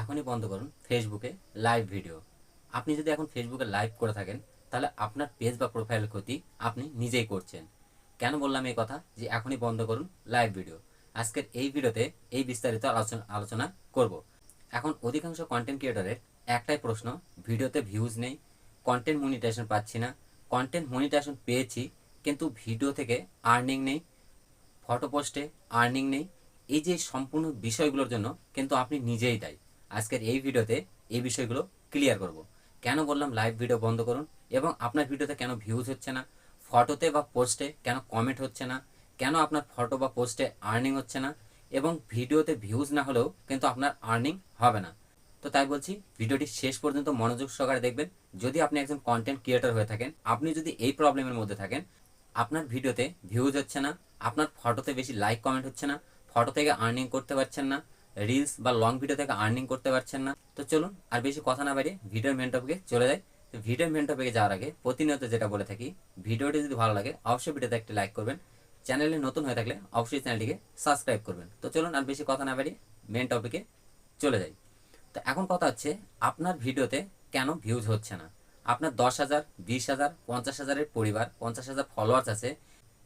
এখনই বন্ধ করুন ফেসবুকে লাইভ ভিডিও আপনি যদি এখন ফেসবুকে লাইভ করে থাকেন, তাহলে আপনার পেজ বা প্রোফাইল ক্ষতি আপনি নিজেই করছেন। কেন বললাম এই কথা? যে এখনই বন্ধ করুন লাইভ ভিডিও আজকের এই ভিডিওতে এই বিস্তারিত আলোচনা আলোচনা করব। এখন অধিকাংশ কন্টেন্ট ক্রিয়েটরের একটাই প্রশ্ন, ভিডিওতে ভিউজ নেই কন্টেন্ট মনিটাইজেশন পাচ্ছি না কন্টেন্ট মনিটাইজেশন পেয়েছি, কিন্তু ভিডিও থেকে আর্নিং নেই ফটো পোস্টে আর্নিং নেই। এই যে সম্পূর্ণ বিষয়গুলোর জন্য কিন্তু আপনি নিজেই দায়ী। আজকের এই ভিডিওতে এই বিষয়গুলো ক্লিয়ার করব। কেন বললাম লাইভ ভিডিও বন্ধ করুন এবং আপনার ভিডিওতে কেন ভিউজ হচ্ছে না? ফটোতে বা পোস্টে কেন কমেন্ট হচ্ছে না? কেন আপনার ফটো বা পোস্টে আর্নিং হচ্ছে না? এবং ভিডিওতে ভিউজ না হলেও কিন্তু আপনার আর্নিং হবে না। তো তাই বলছি, ভিডিওটি শেষ পর্যন্ত মনোযোগ সহকারে দেখবেন। যদি আপনি একজন কন্টেন্ট ক্রিয়েটর হয়ে থাকেন, আপনি যদি এই প্রবলেমের মধ্যে থাকেন, আপনার ভিডিওতে ভিউজ হচ্ছে না, আপনার ফটোতে বেশি লাইক কমেন্ট হচ্ছে না ফটো থেকে আর্নিং করতে পারছেন না রিলস বা লং ভিডিও থেকে আর্নিং করতে পারছেন না। তো চলুন আর বেশি কথা না বাড়িয়ে ভিডিওর মেন টপিকে চলে যাই। তো ভিডিওর মেন টপিকে যাওয়ার আগে প্রতিনিয়ত যেটা বলে থাকি, ভিডিওটি যদি ভালো লাগে অবশ্যই ভিডিওতে একটি লাইক করবেন। চ্যানেলে নতুন হয়ে থাকলে অবশ্যই চ্যানেলটিকে সাবস্ক্রাইব করবেন। তো চলুন আর বেশি কথা না বাড়িয়ে মেন টপিকে চলে যাই। তো এখন কথা হচ্ছে, আপনার ভিডিওতে কেন ভিউজ হচ্ছে না? আপনার দশ হাজার, বিশ হাজার, পঞ্চাশ হাজারের পরিবার, পঞ্চাশ হাজার ফলোয়ার্স আছে।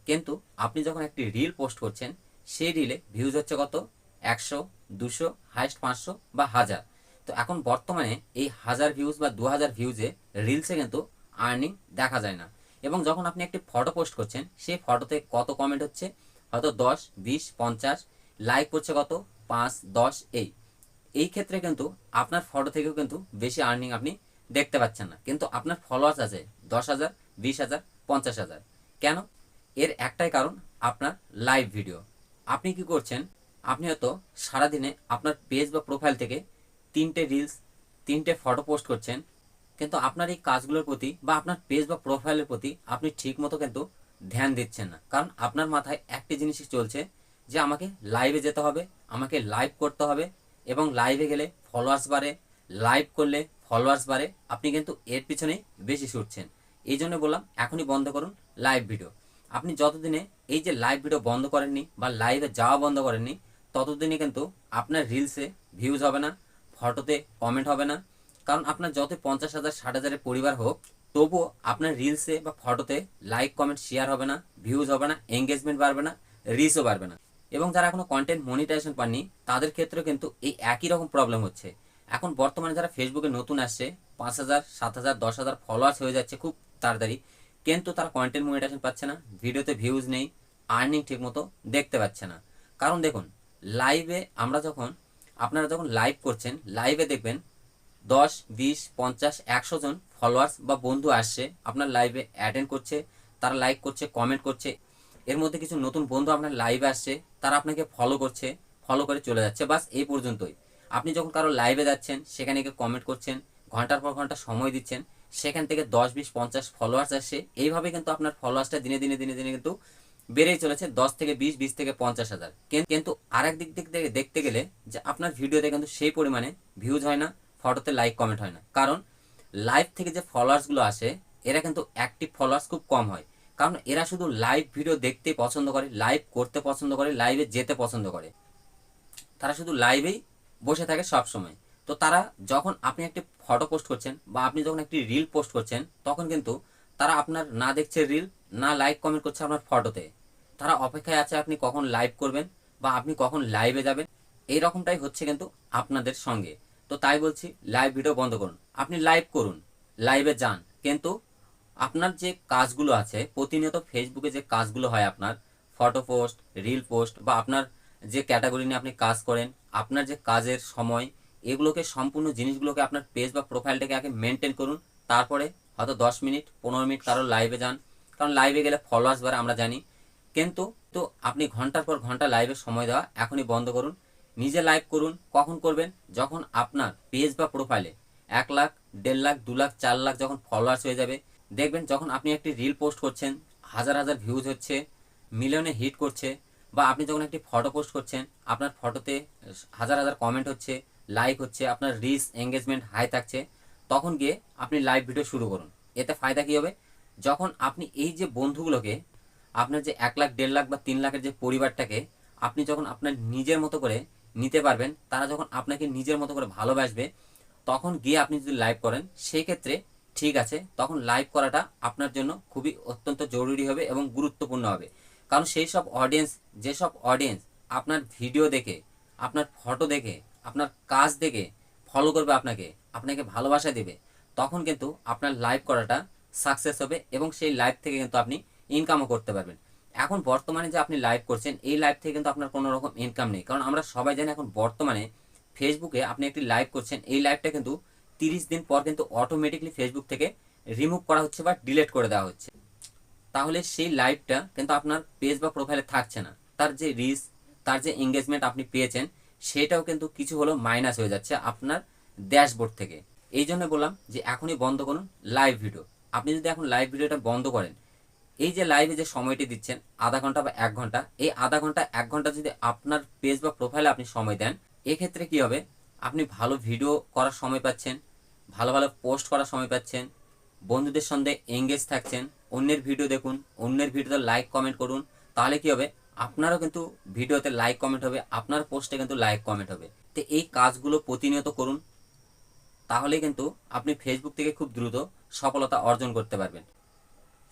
কিন্তু আপনি যখন একটি রিল পোস্ট করছেন, সেই রিলে ভিউজ হচ্ছে কত? একশো দুশো, হাইস্ট পাঁচশো বা হাজার। তো এখন বর্তমানে এই হাজার ভিউজ বা দু হাজার ভিউজে রিলসে কিন্তু আর্নিং দেখা যায় না। এবং যখন আপনি একটি ফটো পোস্ট করছেন, সেই ফটোতে কত কমেন্ট হচ্ছে? হয়তো দশ, বিশ, পঞ্চাশ লাইক করছে কত? পাঁচ, দশ, এই। এই ক্ষেত্রে কিন্তু আপনার ফটো থেকেও কিন্তু বেশি আর্নিং আপনি দেখতে পাচ্ছেন না। কিন্তু আপনার ফলোয়ার্স আছে দশ হাজার, বিশ হাজার, পঞ্চাশ হাজার। কেন? এর একটাই কারণ আপনার লাইভ ভিডিও আপনি কি করছেন? আপনি হয়তো সারাদিনে আপনার পেজ বা প্রোফাইল থেকে তিনটে রিলস তিনটে ফটো পোস্ট করছেন, কিন্তু আপনার এই কাজগুলোর প্রতি বা আপনার পেজ বা প্রোফাইলের প্রতি আপনি ঠিক মতো কিন্তু ধ্যান দিচ্ছেন না। কারণ আপনার মাথায় একটি জিনিসই চলছে যে আমাকে লাইভে যেতে হবে, আমাকে লাইভ করতে হবে এবং লাইভে গেলে ফলোয়ার্স বাড়ে লাইভ করলে ফলোয়ার্স বাড়ে, আপনি কিন্তু এর পিছনেই বেশি ছুটছেন। এই জন্য বললাম, এখনই বন্ধ করুন লাইভ ভিডিও আপনি যতদিনে এই যে লাইভ ভিডিও বন্ধ করেননি বা লাইভে যাওয়া বন্ধ করেননি ততদিনে কিন্তু আপনার রিলসে ভিউজ হবে না ফটোতে কমেন্ট হবে না। কারণ আপনার যত পঞ্চাশ হাজার, ষাট হাজারের পরিবার হোক, তবুও আপনার রিলসে বা ফটোতে লাইক কমেন্ট শেয়ার হবে না ভিউজ হবে না এঙ্গেজমেন্ট বাড়বে না রিচও বাড়বে না। এবং যারা এখনও কন্টেন্ট মনিটাইজেশন পাননি, তাদের ক্ষেত্রে কিন্তু এই একই রকম প্রবলেম হচ্ছে। এখন বর্তমানে যারা ফেসবুকে নতুন আসছে, পাঁচ হাজার, সাত হাজার, দশ হাজার ফলোয়ার্স হয়ে যাচ্ছে খুব তাড়াতাড়ি, কিন্তু তারা কন্টেন্ট মনিটাইজেশন পাচ্ছে না ভিডিওতে ভিউজ নেই আর্নিং ঠিকমতো দেখতে পাচ্ছে না। কারণ দেখুন লাইভে আমরা যখন, আপনারা যখন লাইভ করছেন লাইভে দেখবেন দশ, বিশ, পঞ্চাশ, একশো জন ফলোয়ার্স বা বন্ধু আসছে, আপনার লাইভে অ্যাটেন্ড করছে, তারা লাইক করছে কমেন্ট করছে। এর মধ্যে কিছু নতুন বন্ধু আপনার লাইভে আসছে, তারা আপনাকে ফলো করছে ফলো করে চলে যাচ্ছে, বাস এই পর্যন্তই। আপনি যখন কারও লাইভে যাচ্ছেন, সেখানে গিয়ে কমেন্ট করছেন, ঘণ্টার পর ঘণ্টা সময় দিচ্ছেন, সেখান থেকে দশ, বিশ, পঞ্চাশ ফলোয়ার্স আসছে। এইভাবে কিন্তু আপনার ফলোয়ার্সটা দিনে দিনে দিনে দিনে কিন্তু বেড়েই চলেছে দশ থেকে বিশ বিশ থেকে পঞ্চাশ হাজার। কিন- কিন্তু আরেক দিক দিক থেকে দেখতে গেলে যে আপনার ভিডিওতে কিন্তু সেই পরিমাণে ভিউজ হয় না ফটোতে লাইক কমেন্ট হয় না। কারণ লাইভ থেকে যে ফলোয়ার্সগুলো আসে, এরা কিন্তু অ্যাক্টিভ ফলোয়ার্স খুব কম হয়। কারণ এরা শুধু লাইভ ভিডিও দেখতে পছন্দ করে লাইভ করতে পছন্দ করে লাইভে যেতে পছন্দ করে। তারা শুধু লাইভেই বসে থাকে সব সময় তো তারা যখন আপনি একটি ফটো পোস্ট করছেন বা আপনি যখন একটি রিল পোস্ট করছেন, তখন কিন্তু তারা আপনার না দেখছে রিল না লাইক কমেন্ট করছে আপনার ফটোতে তারা অপেক্ষায় আছে আপনি কখন লাইভ করবেন বা আপনি কখন লাইভে যাবেন। এই রকমটাই হচ্ছে কিন্তু আপনাদের সঙ্গে। তো তাই বলছি লাইভ ভিডিও বন্ধ করুন। আপনি লাইভ করুন লাইভে যান। কিন্তু আপনার যে কাজগুলো আছে, প্রতিনিয়ত ফেসবুকে যে কাজগুলো হয় আপনার ফটো পোস্ট রিল পোস্ট বা আপনার যে ক্যাটাগরি নিয়ে আপনি কাজ করেন, আপনার যে কাজের সময়, এগুলোকে সম্পূর্ণ জিনিসগুলোকে আপনার পেজ বা প্রোফাইলটাকে আগে মেনটেন করুন। তারপরে হয়তো দশ মিনিট, পনেরো মিনিট কারও লাইভে যান। কারণ লাইভে গেলে ফলোয়ার্স বাড়ে, আমরা জানি। কিন্তু তো আপনি ঘণ্টার পর ঘণ্টা লাইভে সময় দেওয়া এখনই বন্ধ করুন। নিজে লাইভ করুন, কখন করবেন? যখন আপনার পেজ বা প্রোফাইলে এক লাখ, দেড় লাখ, দু লাখ, চার লাখ যখন ফলোয়ার্স হয়ে যাবে, দেখবেন যখন আপনি একটি রিল পোস্ট করছেন, হাজার হাজার ভিউজ হচ্ছে মিলিয়নে হিট করছে, বা আপনি যখন একটি ফটো পোস্ট করছেন, আপনার ফটোতে হাজার হাজার কমেন্ট হচ্ছে লাইক হচ্ছে, আপনার রিচ এঙ্গেজমেন্ট হাই থাকছে, তখন গিয়ে আপনি লাইভ ভিডিও শুরু করুন। এতে ফায়দা কী হবে? যখন আপনি এই যে বন্ধুগুলোকে, আপনার যে এক লাখ, দেড় লাখ বা তিন লাখের যে পরিবারটাকে, আপনি যখন আপনার নিজের মতো করে নিতে পারবেন, তারা যখন আপনাকে নিজের মতো করে ভালোবাসবে, তখন গিয়ে আপনি যদি লাইভ করেন সেই ক্ষেত্রে ঠিক আছে, তখন লাইভ করাটা আপনার জন্য খুবই অত্যন্ত জরুরি হবে এবং গুরুত্বপূর্ণ হবে। কারণ সেই সব অডিয়েন্স যেসব অডিয়েন্স আপনার ভিডিও দেখে, আপনার ফটো দেখে, আপনার কাজ দেখে ফলো করবে আপনাকে আপনাকে ভালোবাসা দেবে, তখন কিন্তু আপনার লাইভ করাটা সাকসেস হবে এবং সেই লাইভ থেকে কিন্তু আপনি ইনকামও করতে পারবেন। এখন বর্তমানে যে আপনি লাইভ করছেন, এই লাইভ থেকে কিন্তু আপনার কোনো রকম ইনকাম নেই। কারণ আমরা সবাই জানি এখন বর্তমানে ফেসবুকে আপনি একটি লাইভ করছেন, এই লাইভটা কিন্তু তিরিশ দিন পর কিন্তু অটোমেটিকলি ফেসবুক থেকে রিমুভ করা হচ্ছে বা ডিলিট করে দেওয়া হচ্ছে। তাহলে সেই লাইভটা কিন্তু আপনার পেজ বা প্রোফাইলে থাকছে না। তার যে রিস তার যে এঙ্গেজমেন্ট আপনি পেয়েছেন, সেটাও কিন্তু কিছু হলো মাইনাস হয়ে যাচ্ছে আপনার ড্যাশবোর্ড থেকে। এই জন্য বললাম যে এখনই বন্ধ করুন লাইভ ভিডিও আপনি যদি এখন লাইভ ভিডিওটা বন্ধ করেন, এই যে লাইভে যে সময়টি দিচ্ছেন, আধা ঘণ্টা বা এক ঘণ্টা, এই আধা ঘণ্টা, এক ঘণ্টা যদি আপনার পেজ বা প্রোফাইলে আপনি সময় দেন, এক্ষেত্রে কি হবে? আপনি ভালো ভিডিও করার সময় পাচ্ছেন, ভালো ভালো পোস্ট করার সময় পাচ্ছেন, বন্ধুদের সঙ্গে এঙ্গেজ থাকছেন, অন্যের ভিডিও দেখুন, অন্যের ভিডিওতে লাইক কমেন্ট করুন, তাহলে কি হবে? আপনারও কিন্তু ভিডিওতে লাইক কমেন্ট হবে, আপনার পোস্টে কিন্তু লাইক কমেন্ট হবে। তো এই কাজগুলো প্রতিনিয়ত করুন তাহলে কিন্তু আপনি ফেসবুক থেকে খুব দ্রুত সফলতা অর্জন করতে পারবেন।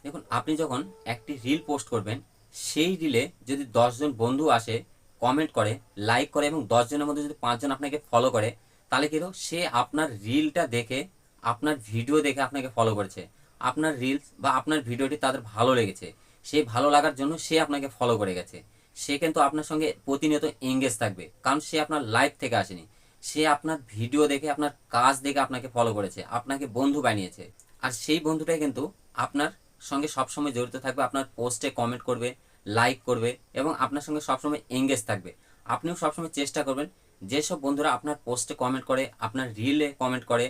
দেখুন, আপনি যখন একটি রিল পোস্ট করবেন, সেই রিলে যদি দশজন বন্ধু আসে কমেন্ট করে লাইক করে এবং দশজনের মধ্যে যদি পাঁচজন আপনাকে ফলো করে, তাহলে কিন্তু সে আপনার রিলটা দেখে, আপনার ভিডিও দেখে আপনাকে ফলো করেছে। আপনার রিলস বা আপনার ভিডিওটি তাদের ভালো লেগেছে। সেই ভালো লাগার জন্য সে আপনাকে ফলো করে গেছে। সে কিন্তু আপনার সঙ্গে প্রতিনিয়ত এঙ্গেজ থাকবে। কারণ সে আপনার লাইভ থেকে আসেনি। সে আপনার ভিডিও দেখে, আপনার কাজ দেখে আপনাকে ফলো করেছে, আপনাকে বন্ধু বানিয়েছে। আর সেই বন্ধুটাই কিন্তু আপনার সঙ্গে সবসময় জড়িত থাকবে, আপনার পোস্টে কমেন্ট করবে লাইক করবে এবং আপনার সঙ্গে সবসময় এঙ্গেজ থাকবে। আপনিও সবসময় চেষ্টা করবেন, যেসব বন্ধুরা আপনার পোস্টে কমেন্ট করে, আপনার রিলে কমেন্ট করে,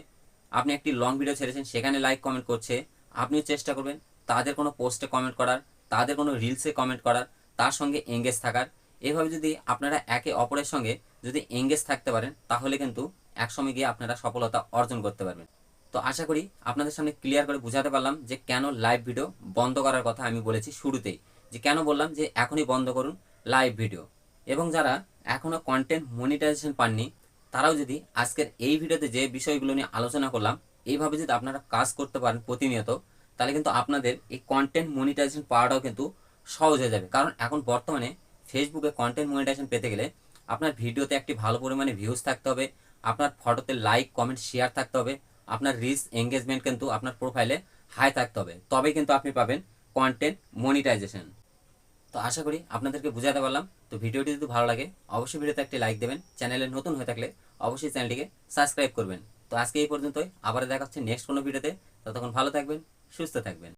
আপনি একটি লং ভিডিও ছেড়েছেন, সেখানে লাইক কমেন্ট করছে, আপনিও চেষ্টা করবেন তাদের কোনো পোস্টে কমেন্ট করার, তাদের কোনো রিলসে কমেন্ট করার, তার সঙ্গে এঙ্গেজ থাকার। এভাবে যদি আপনারা একে অপরের সঙ্গে যদি এঙ্গেজ থাকতে পারেন, তাহলে কিন্তু একসময় গিয়ে আপনারা সফলতা অর্জন করতে পারবেন। তো আশা করি আপনাদের সামনে ক্লিয়ার করে বোঝাতে পারলাম যে কেন লাইভ ভিডিও বন্ধ করার কথা আমি বলেছি শুরুতেই। যে কেন বললাম যে এখনই বন্ধ করুন লাইভ ভিডিও এবং যারা এখনও কন্টেন্ট মনিটাইজেশন পাননি, তারাও যদি আজকের এই ভিডিওতে যে বিষয়গুলো নিয়ে আলোচনা করলাম, এইভাবে যদি আপনারা কাজ করতে পারেন প্রতিনিয়ত, তাহলে কিন্তু আপনাদের এই কন্টেন্ট মনিটাইজেশন পাওয়াটাও কিন্তু সহজ হয়ে যাবে। কারণ এখন বর্তমানে ফেসবুকে কন্টেন্ট মনিটাইজেশন পেতে গেলে আপনার ভিডিওতে একটি ভালো পরিমাণে ভিউজ থাকতে হবে, আপনার ফটোতে লাইক কমেন্ট শেয়ার থাকতে হবে, আপনার রিচ এঙ্গেজমেন্ট কিন্তু আপনার প্রোফাইলে হাই থাকতে হবে। তবে কিন্তু আপনি পাবেন কন্টেন্ট মনিটাইজেশন তো আশা করি আপনাদেরকে বোঝাতে পারলাম। তো ভিডিওটি যদি ভালো লাগে, অবশ্যই ভিডিওতে একটি লাইক দেবেন। চ্যানেলে নতুন হয়ে থাকলে অবশ্যই চ্যানেলটিকে সাবস্ক্রাইব করবেন। তো আজকে এই পর্যন্তই। আবার দেখা হচ্ছে নেক্সট কোনো ভিডিওতে। ততক্ষণ ভালো থাকবেন, সুস্থ থাকবেন।